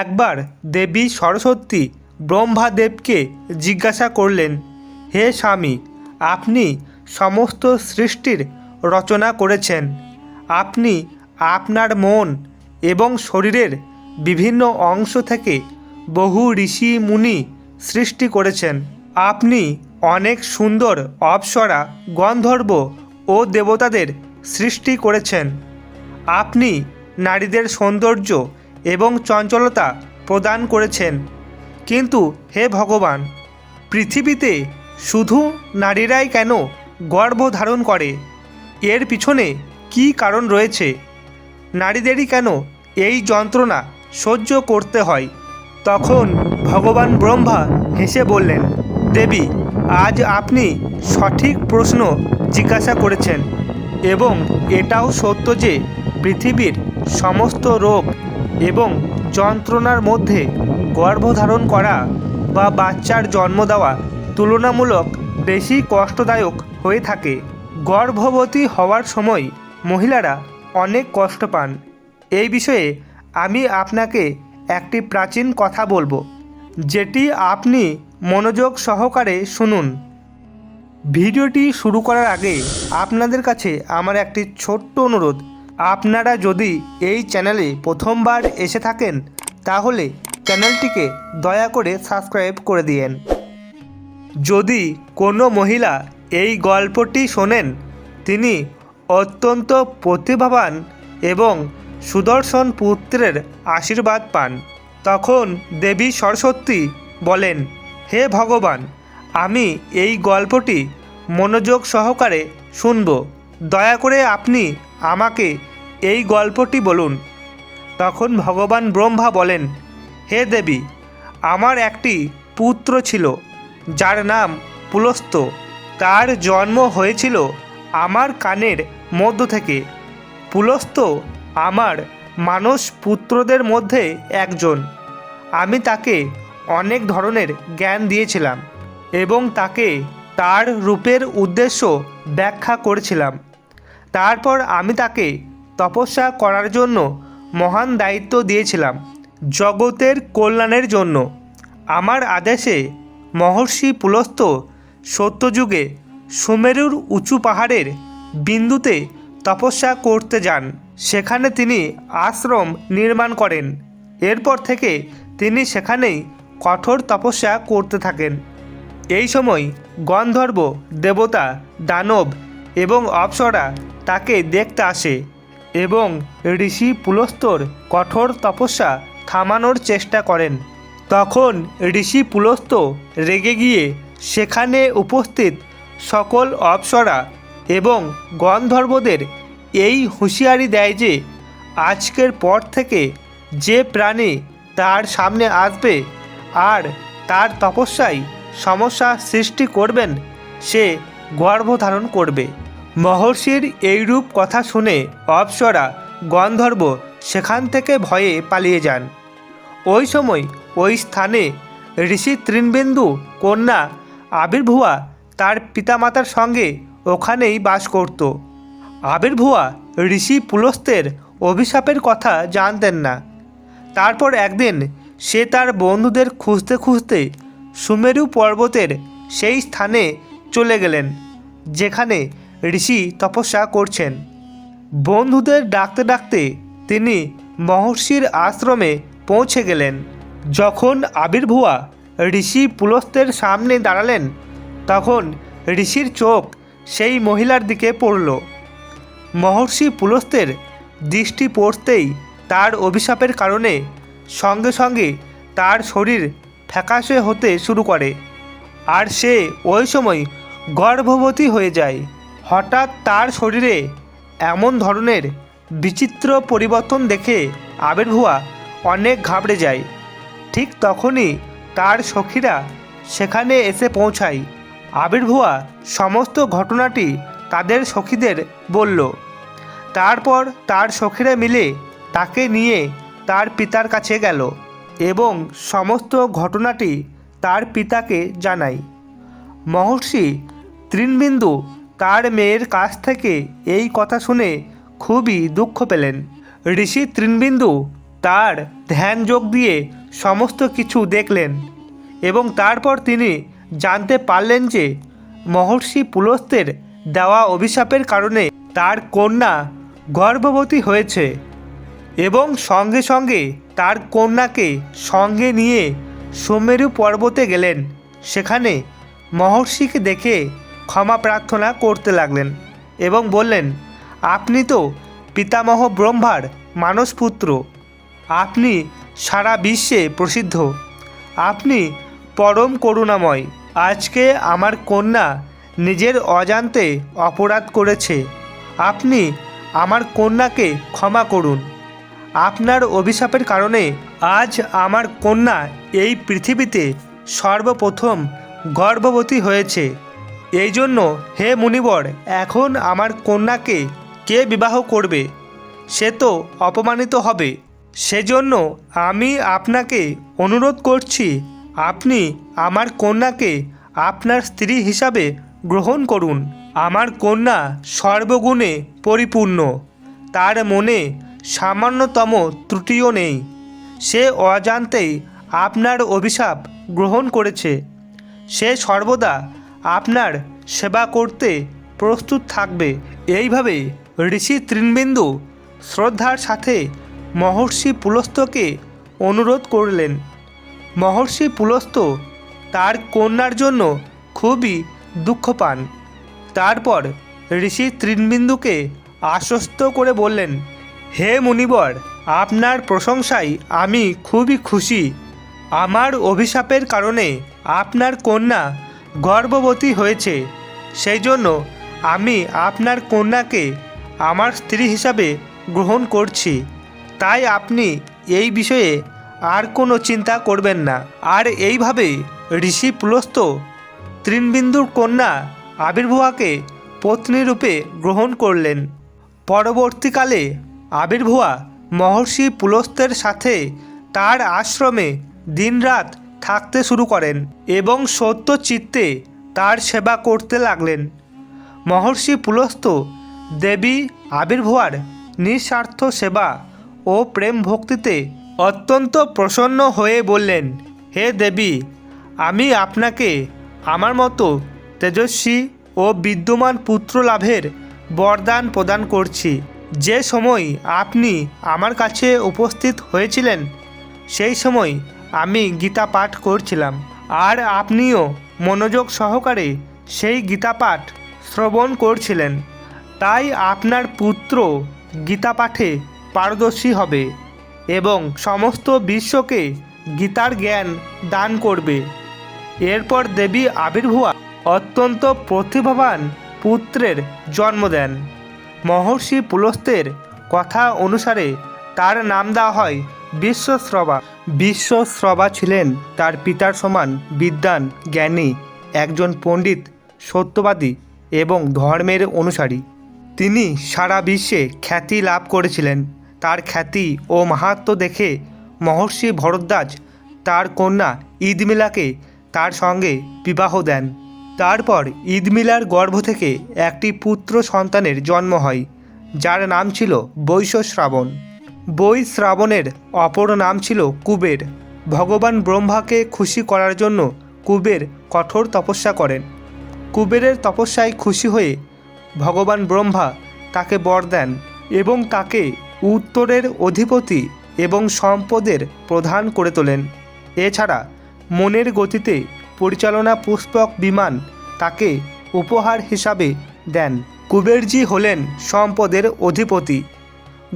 একবার দেবী সরস্বতী ব্রহ্মাদেবকে জিজ্ঞাসা করলেন, হে স্বামী, আপনি সমস্ত সৃষ্টির রচনা করেছেন। আপনি আপনার মন এবং শরীরের বিভিন্ন অংশ থেকে বহু ঋষি মুনি সৃষ্টি করেছেন। আপনি অনেক সুন্দর অপ্সরা, গন্ধর্ব ও দেবতাদের সৃষ্টি করেছেন। আপনি নারীদের সৌন্দর্য এবং চঞ্চলতা প্রদান করেছেন। কিন্তু হে ভগবান, পৃথিবীতে শুধু নারীরাই কেন গর্ভ ধারণ করে? এর পিছনে কী কারণ রয়েছে? নারীদেরই কেন এই যন্ত্রণা সহ্য করতে হয়? তখন ভগবান ব্রহ্মা হেসে বললেন, দেবী, আজ আপনি সঠিক প্রশ্ন জিজ্ঞাসা করেছেন এবং এটাও সত্য যে পৃথিবীর সমস্ত রোগ এবং যন্ত্রণার মধ্যে গর্ভধারণ করা বা বাচ্চার জন্ম দেওয়া তুলনামূলক বেশি কষ্টদায়ক হয়ে থাকে। গর্ভবতী হওয়ার সময় মহিলারা অনেক কষ্ট পান। এই বিষয়ে আমি আপনাকে একটি প্রাচীন কথা বলব, যেটি আপনি মনোযোগ সহকারে শুনুন। ভিডিওটি শুরু করার আগে আপনাদের কাছে আমার একটি ছোট্ট অনুরোধ। আপনারা যদি এই চ্যানেলে প্রথমবার এসে থাকেন, তাহলে চ্যানেলটিকে দয়া করে সাবস্ক্রাইব করে দিয়েন। যদি কোনো মহিলা এই গল্পটি শোনেন, তিনি অত্যন্ত প্রতিভাবান এবং সুদর্শন পুত্রের আশীর্বাদ পান। তখন দেবী সরস্বতী বলেন, হে ভগবান, আমি এই গল্পটি মনোযোগ সহকারে শুনব। দয়া করে আপনি আমাকে এই গল্পটি বলুন। তখন ভগবান ব্রহ্মা বলেন, হে দেবী, আমার একটি পুত্র ছিল, যার নাম পুলস্ত। তার জন্ম হয়েছিল আমার কানের মধ্য থেকে। পুলস্ত আমার মানস পুত্রদের মধ্যে একজন। আমি তাকে অনেক ধরনের জ্ঞান দিয়েছিলাম এবং তাকে তার রূপের উদ্দেশ্য ব্যাখ্যা করেছিলাম। তারপর আমি তাকে তপস্যা করার জন্য মহান দায়িত্ব দিয়েছিলাম জগতের কল্যাণের জন্য। আমার আদেশে মহর্ষি পুলস্ত সত্যযুগে সুমেরুর উঁচু পাহাড়ের বিন্দুতে তপস্যা করতে যান। সেখানে তিনি আশ্রম নির্মাণ করেন। এরপর থেকে তিনি সেখানেই কঠোর তপস্যা করতে থাকেন। এই সময় গন্ধর্ব দেবতা দানব এবং অপ্সরা তাকে দেখতে আসে এবং ঋষি পুলস্তর কঠোর তপস্যা থামানোর চেষ্টা করেন। তখন ঋষি পুলস্ত রেগে গিয়ে সেখানে উপস্থিত সকল অপ্সরা এবং গন্ধর্বদের এই হুঁশিয়ারি দেয় যে, আজকের পর থেকে যে প্রাণী তার সামনে আসবে আর তার তপস্যায় সমস্যা সৃষ্টি করবেন, সে গর্ভধারণ করবে। মহর্ষির এইরূপ কথা শুনে অপ্সরা গন্ধর্ব সেখান থেকে ভয়ে পালিয়ে যান। ওই সময় ওই স্থানে ঋষি তৃণবিন্দু কন্যা আবির্ভুয়া তার পিতামাতার সঙ্গে ওখানেই বাস করত। আবির্ভুয়া ঋষি পুলস্তের অভিশাপের কথা জানতেন না। তারপর একদিন সে তার বন্ধুদের খুঁজতে খুঁজতে সুমেরু পর্বতের সেই স্থানে চলে গেলেন, যেখানে ঋষি তপস্যা করছেন। বন্ধুদের ডাকতে ডাকতে তিনি মহর্ষির আশ্রমে পৌঁছে গেলেন। যখন আবির্ভুয়া ঋষি পুলস্তের সামনে দাঁড়ালেন, তখন ঋষির চোখ সেই মহিলার দিকে পড়ল। মহর্ষি পুলস্তের দৃষ্টি পড়তেই তার অভিশাপের কারণে সঙ্গে সঙ্গে তার শরীর ফ্যাকাশে হতে শুরু করে। আর সে ওই সময় গর্ভবতী হয়ে যায়। হঠাৎ তার শরীরে এমন ধরনের বিচিত্র পরিবর্তন দেখে আবির্ভুয়া অনেক ঘাবড়ে যায়। ঠিক তখনই তার সখীরা সেখানে এসে পৌঁছায়। আবির্ভুয়া সমস্ত ঘটনাটি তাদের সখীদের বলল। তারপর তার সখীরা মিলে তাকে নিয়ে তার পিতার কাছে গেল এবং সমস্ত ঘটনাটি তার পিতাকে জানায়। মহর্ষি তৃণবিন্দু তার মেয়ের কাছ থেকে এই কথা শুনে খুবই দুঃখ পেলেন। ঋষি তৃণবিন্দু তার ধ্যান যোগ দিয়ে সমস্ত কিছু দেখলেন এবং তারপর তিনি জানতে পারলেন যে মহর্ষি পুলস্তের দেওয়া অভিশাপের কারণে তার কন্যা গর্ভবতী হয়েছে এবং সঙ্গে সঙ্গে তার কন্যাকে সঙ্গে নিয়ে সুমেরু পর্বতে গেলেন। সেখানে মহর্ষিকে দেখে ক্ষমা প্রার্থনা করতে লাগলেন এবং বললেন, আপনি তো পিতামহ ব্রহ্মার মানসপুত্র আপনি সারা বিশ্বে প্রসিদ্ধ। আপনি পরম করুণাময়। আজকে আমার কন্যা নিজের অজান্তে অপরাধ করেছে। আপনি আমার কন্যাকে ক্ষমা করুন। আপনার অভিশাপের কারণে আজ আমার কন্যা এই পৃথিবীতে সর্বপ্রথম গর্ভবতী হয়েছে। এই জন্য হে মুনিবর, এখন আমার কন্যাকে কে বিবাহ করবে? সে তো অপমানিত হবে। সেজন্য আমি আপনাকে অনুরোধ করছি, আপনি আমার কন্যাকে আপনার স্ত্রী হিসাবে গ্রহণ করুন। আমার কন্যা সর্বগুণে পরিপূর্ণ। তার মনে সামান্যতম ত্রুটিও নেই। সে অজান্তেই আপনার অভিশাপ গ্রহণ করেছে। সে সর্বদা আপনার সেবা করতে প্রস্তুত থাকবে। এইভাবে ঋষি তৃণবিন্দু শ্রদ্ধার সাথে মহর্ষি পুলস্তকে অনুরোধ করলেন। মহর্ষি পুলস্ত তার কন্যার জন্য খুবই দুঃখ পান। তারপর ঋষি তৃণবিন্দুকে আশ্বস্ত করে বললেন, হে মুনিবর, আপনার প্রশংসায় আমি খুবই খুশি। আমার অভিশাপের কারণে আপনার কন্যা গর্ভবতী হয়েছে। সেই জন্য আমি আপনার কন্যাকে আমার স্ত্রী হিসাবে গ্রহণ করছি। তাই আপনি এই বিষয়ে আর কোনো চিন্তা করবেন না। আর এইভাবে ঋষি পুলস্ত তৃণবিন্দুর কন্যা আবির্ভুয়াকে পত্নীরূপে গ্রহণ করলেন। পরবর্তীকালে আবির্ভুয়া মহর্ষি পুলস্তের সাথে তার আশ্রমে দিনরাত থাকতে শুরু করেন এবং সত্য চিত্তে তার সেবা করতে লাগলেন। মহর্ষি পুলস্ত দেবী আবির্ভুয়ার নিঃস্বার্থ সেবা ও প্রেম ভক্তিতে অত্যন্ত প্রসন্ন হয়ে বললেন, হে দেবী, আমি আপনাকে আমার মতো তেজস্বী ও বিদ্যমান পুত্র লাভের বরদান প্রদান করছি। যে সময় আপনি আমার কাছে উপস্থিত হয়েছিলেন, সেই সময় আমি গীতা পাঠ করছিলাম। আর আপনিও মনোযোগ সহকারে সেই গীতা পাঠ শ্রবণ করছিলেন। তাই আপনার পুত্র গীতা পাঠে পারদর্শী হবে এবং সমস্ত বিশ্বকে গীতার জ্ঞান দান করবে। এরপর দেবী আবির্ভুয়া অত্যন্ত প্রতিভাবান পুত্রের জন্ম দেন। মহর্ষি পুলস্তের কথা অনুসারে তার নাম দেওয়া হয় বিশ্বশ্রবা বিশ্বশ্রবা ছিলেন তার পিতার সমান বিদ্বান, জ্ঞানী, একজন পণ্ডিত, সত্যবাদী এবং ধর্মের অনুসারী। তিনি সারা বিশ্বে খ্যাতি লাভ করেছিলেন। তার খ্যাতি ও মাহাত্ম্য দেখে মহর্ষি ভরদ্বাজ তার কন্যা ঈদমিলাকে তার সঙ্গে বিবাহ দেন। তারপর ঈদমিলার গর্ভ থেকে একটি পুত্র সন্তানের জন্ম হয়, যার নাম ছিল বৈশ্যশ্রাবণ বৈ শ্রাবণের অপর নাম ছিল কুবের। ভগবান ব্রহ্মাকে খুশি করার জন্য কুবের কঠোর তপস্যা করেন। কুবেরের তপস্যায় খুশি হয়ে ভগবান ব্রহ্মা তাকে বর দেন এবং তাকে উত্তরের অধিপতি এবং সম্পদের প্রধান করে তোলেন। এছাড়া মনের গতিতে পরিচালনা পুষ্পক বিমান তাকে উপহার হিসাবে দেন। কুবেরজি হলেন সম্পদের অধিপতি।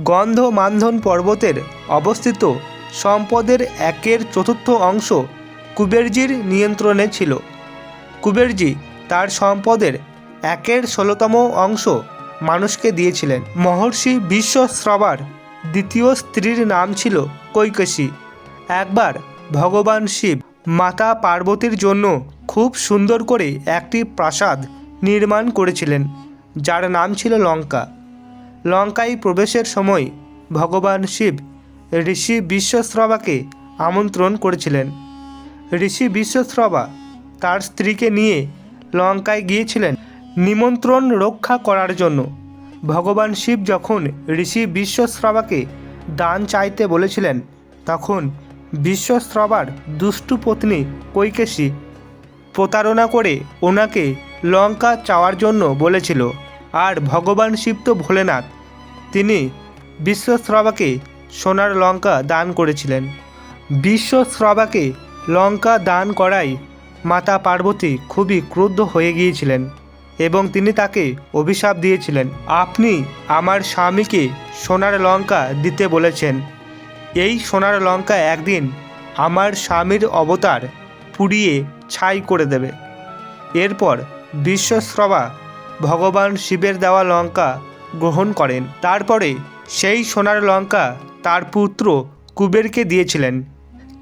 গন্ধ মান্ধন পর্বতের অবস্থিত সম্পদের একের চতুর্থ অংশ কুবেরজির নিয়ন্ত্রণে ছিল। কুবেরজি তার সম্পদের একের ষোলোতম অংশ মানুষকে দিয়েছিলেন। মহর্ষি বিশ্বশ্রবার দ্বিতীয় স্ত্রীর নাম ছিল কৈকসী একবার ভগবান শিব মাতা পার্বতীর জন্য খুব সুন্দর করে একটি প্রাসাদ নির্মাণ করেছিলেন, যার নাম ছিল লঙ্কা। লঙ্কায় প্রবেশের সময় ভগবান শিব ঋষি বিশ্বশ্রবাকে আমন্ত্রণ করেছিলেন। ঋষি বিশ্বশ্রবা তার স্ত্রীকে নিয়ে লঙ্কায় গিয়েছিলেন নিমন্ত্রণ রক্ষা করার জন্য। ভগবান শিব যখন ঋষি বিশ্বশ্রবাকে দান চাইতে বলেছিলেন, তখন বিশ্বস্রবার দুষ্টু পত্নী কৈকেশী প্রতারণা করে ওনাকে লঙ্কা চাওয়ার জন্য বলেছিল। আর ভগবান শিব তো ভোলেনাথ তিনি বিশ্বস্রবাকে সোনার লঙ্কা দান করেছিলেন। বিশ্বস্রবাকে লঙ্কা দান করায় মাতা পার্বতী খুবই ক্রুদ্ধ হয়ে গিয়েছিলেন এবং তিনি তাকে অভিশাপ দিয়েছিলেন। আপনি আমার স্বামীকে সোনার লঙ্কা দিতে বলেছেন। এই সোনার লঙ্কা একদিন আমার স্বামীর অবতার পুড়িয়ে ছাই করে দেবে। এরপর বিশ্বস্রবা ভগবান শিবের দেওয়া লঙ্কা গ্রহণ করেন। তারপরে সেই সোনার লঙ্কা তার পুত্র কুবেরকে দিয়েছিলেন।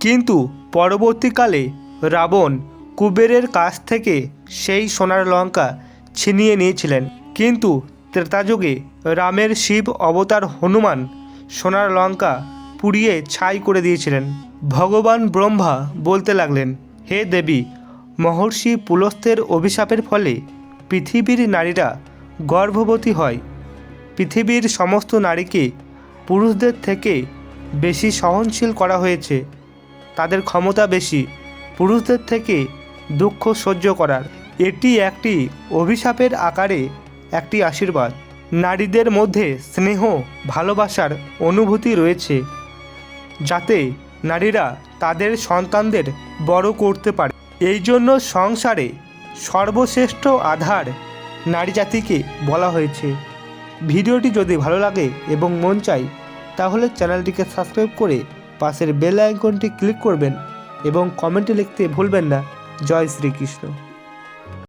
কিন্তু পরবর্তীকালে রাবণ কুবেরের কাছ থেকে সেই সোনার লঙ্কা ছিনিয়ে নিয়েছিলেন। কিন্তু ত্রেতাযুগে রামের শিব অবতার হনুমান সোনার লঙ্কা পুড়িয়ে ছাই করে দিয়েছিলেন। ভগবান ব্রহ্মা বলতে লাগলেন, হে দেবী, মহর্ষি পুলস্তের অভিশাপের ফলে পৃথিবীর নারীরা গর্ভবতী হয়। পৃথিবীর সমস্ত নারীকে পুরুষদের থেকে বেশি সহনশীল করা হয়েছে। তাদের ক্ষমতা বেশি, পুরুষদের থেকে দুঃখ সহ্য করার। এটি একটি অভিশাপের আকারে একটি আশীর্বাদ। নারীদের মধ্যে স্নেহ, ভালোবাসার অনুভূতি রয়েছে, যাতে নারীরা তাদের সন্তানদের বড় করতে পারে। এই জন্য সংসারে সর্বশ্রেষ্ঠ আধার নারী জাতিকে বলা হয়েছে। ভিডিওটি যদি ভালো লাগে এবং মন চাই, তাহলে চ্যানেলটিকে সাবস্ক্রাইব করে পাশের বেল আইকনটি ক্লিক করবেন এবং কমেন্টে লিখতে ভুলবেন না। জয় শ্রীকৃষ্ণ।